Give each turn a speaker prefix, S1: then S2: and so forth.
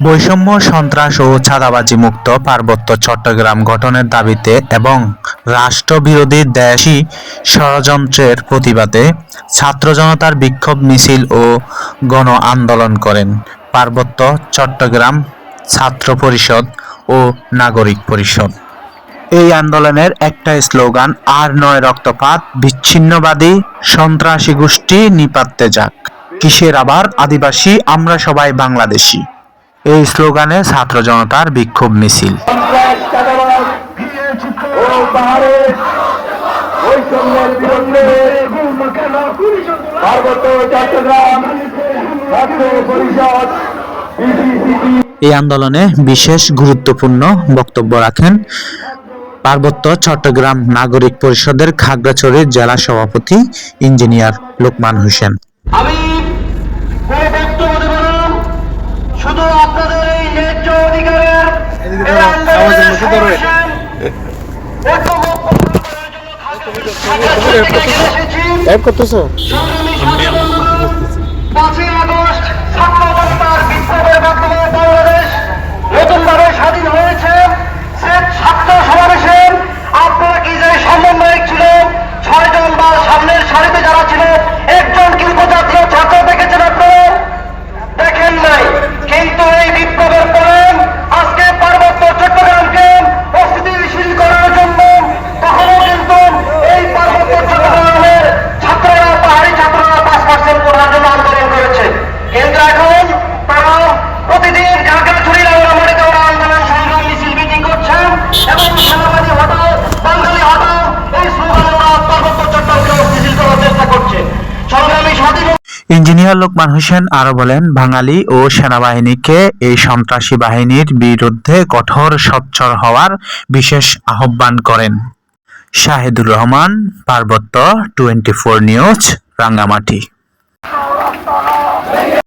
S1: বৈষম্য, সন্ত্রাস ও চাঁদাবাজি মুক্ত পার্বত্য চট্টগ্রাম গঠনের দাবিতে এবং রাষ্ট্রবিরোধী দেশি ষড়যন্ত্রের প্রতিবাদে ছাত্র জনতার বিক্ষোভ, মিছিল ও গণ আন্দোলন করেন পার্বত্য চট্টগ্রাম ছাত্র পরিষদ ও নাগরিক পরিষদ। এই আন্দোলনের একটা স্লোগান, আর নয় রক্তপাত, বিচ্ছিন্নবাদী সন্ত্রাসী গোষ্ঠী নিপাততে যাক। কিসের আবার আদিবাসী, আমরা সবাই বাংলাদেশী। এই স্লোগানে ছাত্র জনতার বিক্ষোভ মিছিল। এই আন্দোলনে বিশেষ গুরুত্বপূর্ণ বক্তব্য রাখেন পার্বত্য চট্টগ্রাম নাগরিক পরিষদের খাগড়াছড়ির জেলা সভাপতি ইঞ্জিনিয়ার লোকমান হোসেন।
S2: আমি আন্দোলনের সমর্থন
S1: ইঞ্জিনিয়ার লোকমান হোসেন আরও বলেন, বাঙালি ও সেনাবাহিনীকে এই সন্ত্রাসী বাহিনীর বিরুদ্ধে কঠোর সচ্ছর হওয়ার বিশেষ আহ্বান করেন। শাহেদুর রহমান, পার্বত্য, টোয়েন্টি ফোর নিউজ, রাঙ্গামাটি।